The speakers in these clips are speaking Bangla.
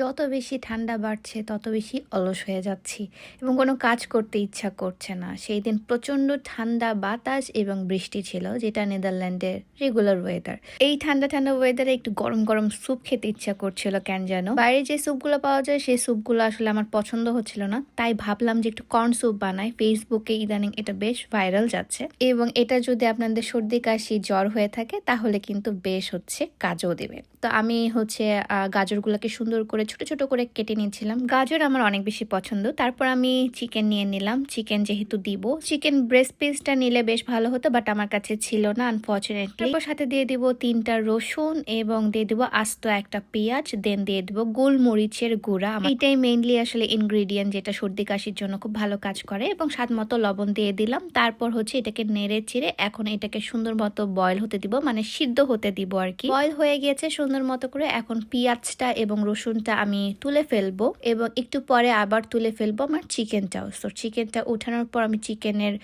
যত বেশি ঠান্ডা বাড়ছে, তত বেশি অলস হয়ে যাচ্ছি এবং কোনো কাজ করতে ইচ্ছা করছে না। সেই দিন প্রচণ্ড ঠান্ডা বাতাস এবং বৃষ্টি ছিল, যেটা নেদারল্যান্ডের রেগুলার ওয়েদার এই ঠান্ডা ঠান্ডা ওয়েদারে একটু গরম গরম স্যুপ খেতে ইচ্ছা করছিল, কেন যেন বাইরে যে স্যুপগুলো পাওয়া যায়, সেই স্যুপগুলো আসলে আমার পছন্দ হচ্ছিল না। তাই ভাবলাম যে একটু কর্ন স্যুপ বানাই। ফেসবুকে ইদানিং এটা বেশ ভাইরাল যাচ্ছে এবং এটা যদি আপনাদের সর্দি, কাশি, জ্বর হয়ে থাকে, তাহলে কিন্তু বেশ হচ্ছে কাজও দেবে। তো আমি হচ্ছে গাজরগুলোকে সুন্দর করে ছোট ছোট করে কেটে নিয়েছিলাম। গাজর আমার অনেক বেশি পছন্দ। তারপর আমি চিকেন নিয়ে নিলাম। চিকেন যেহেতু দিব। চিকেন ব্রেস্ট পিসটা নিলে বেশ ভালো হতো বাট আমার কাছে ছিল না আনফর্চুনেটলি তারপর সাথে দিয়ে দিব তিনটা রসুন এবং দিয়ে দিব আস্ত একটা পেঁয়াজ দেন দিয়ে দিব গোলমরিচের গুঁড়া। এটাই মেইনলি আসলে ইনগ্রেডিয়েন্ট যেটা সর্দি কাশির জন্য খুব ভালো কাজ করে, এবং স্বাদ মতো লবণ দিয়ে দিলাম। তারপর হচ্ছে এটাকে নেড়ে চিড়ে এখন এটাকে সুন্দর মতো বয়ল হতে দিব মানে সিদ্ধ হতে দিব আর কি। বয়ল হয়ে গিয়েছে সুন্দর মতো করে। এখন পেঁয়াজটা এবং রসুনটা আমি তুলে ফেলব এবং একটু পরে আবার তুলে ফেলব আমার চিকেনটাও তো চিকেনটা উঠানোর পর আমি চিকেনের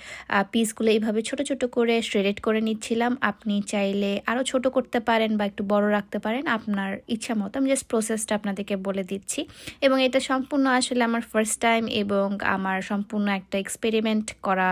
পিসগুলো এইভাবে ছোট ছোট করে শ্রেডেড করে নিচ্ছিলাম। আপনি চাইলে আরও ছোট করতে পারেন বা একটু বড় রাখতে পারেন, আপনার ইচ্ছা মতো। আমি জাস্ট প্রসেসটা আপনাদেরকে বলে দিচ্ছি। এবং এটা সম্পূর্ণ আসলে আমার ফার্স্ট টাইম এবং আমার সম্পূর্ণ একটা এক্সপেরিমেন্ট করা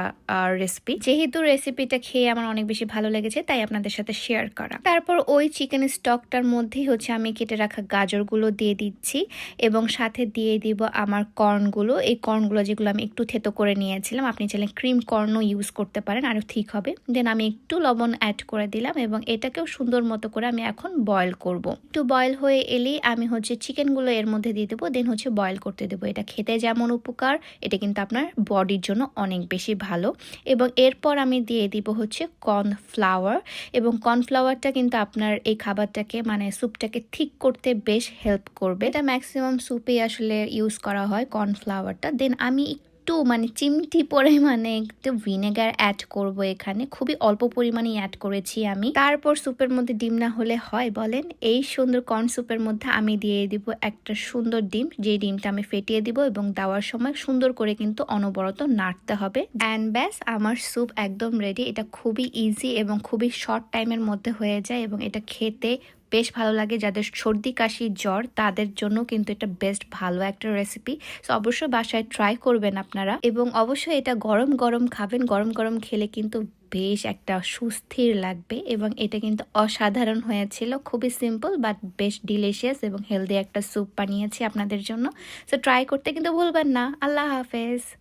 রেসিপি যেহেতু রেসিপিটা খেয়ে আমার অনেক বেশি ভালো লেগেছে, তাই আপনাদের সাথে শেয়ার করা। তারপর ওই চিকেন স্টকটার মধ্যেই হচ্ছে আমি কেটে রাখা গাজরগুলো দিয়ে দিচ্ছি এবং সাথে দিয়ে দিব আমার কর্নগুলো। এই কর্নগুলো যেগুলো আমি একটু থেতো করে নিয়েছিলাম, আপনি চাইলে ক্রিম কর্নও ইউজ করতে পারেন আরও ঠিক হবে। দেন আমি একটু লবণ অ্যাড করে দিলাম এবং এটাকেও সুন্দর মতো করে আমি এখন বয়েল করব। একটু বয়েল হয়ে এলেই আমি হচ্ছে চিকেনগুলো এর মধ্যে দিয়ে দেবো দেন হচ্ছে বয়েল করতে দেবো। এটা খেতে যেমন উপকার, এটা কিন্তু আপনার বডির জন্য অনেক বেশি ভালো। এবং এরপর আমি দিয়ে দিব হচ্ছে কর্নফ্লাওয়ার এবং কর্নফ্লাওয়ারটা কিন্তু আপনার এই খাবারটাকে মানে স্যুপটাকে ঠিক করতে বেশ হেল্প করবে। এটা ম্যাক্সিমাম স্যুপে আসলে ইউজ করা হয় কর্নফ্লাওয়ারটা দেন আমি একটু মানে চিমটি পরিমাণে একটু ভিনেগার অ্যাড করব এখানে। খুবই অল্প পরিমাণে অ্যাড করেছি আমি। তারপর স্যুপের মধ্যে ডিম না হলে হয়, বলেন। এই সুন্দর কর্ন স্যুপের মধ্যে আমি দিয়ে দিব একটা সুন্দর ডিম। যে ডিমটা আমি ফেটিয়ে দিব এবং দেওয়ার সময় সুন্দর করে কিন্তু অনবরত নাড়তে হবে। অ্যান্ড ব্যাস, আমার স্যুপ একদম রেডি এটা খুবই ইজি এবং খুবই শর্ট টাইমের মধ্যে হয়ে যায় এবং এটা খেতে বেশ ভালো লাগে যাদের সর্দি, কাশি, জ্বর, তাদের জন্য কিন্তু এটা বেস্ট ভালো একটা রেসিপি সো অবশ্যই বাসায় ট্রাই করবেন আপনারা। এবং অবশ্যই এটা গরম গরম খাবেন, গরম গরম খেলে কিন্তু বেশ একটা সুস্থির লাগবে এবং এটা কিন্তু অসাধারণ হয়েছিল। খুবই সিম্পল বাট বেশ ডিলিশিয়াস এবং হেলদি একটা স্যুপ বানিয়েছি আপনাদের জন্য। সো ট্রাই করতে কিন্তু ভুলবেন না। আল্লাহ হাফেজ।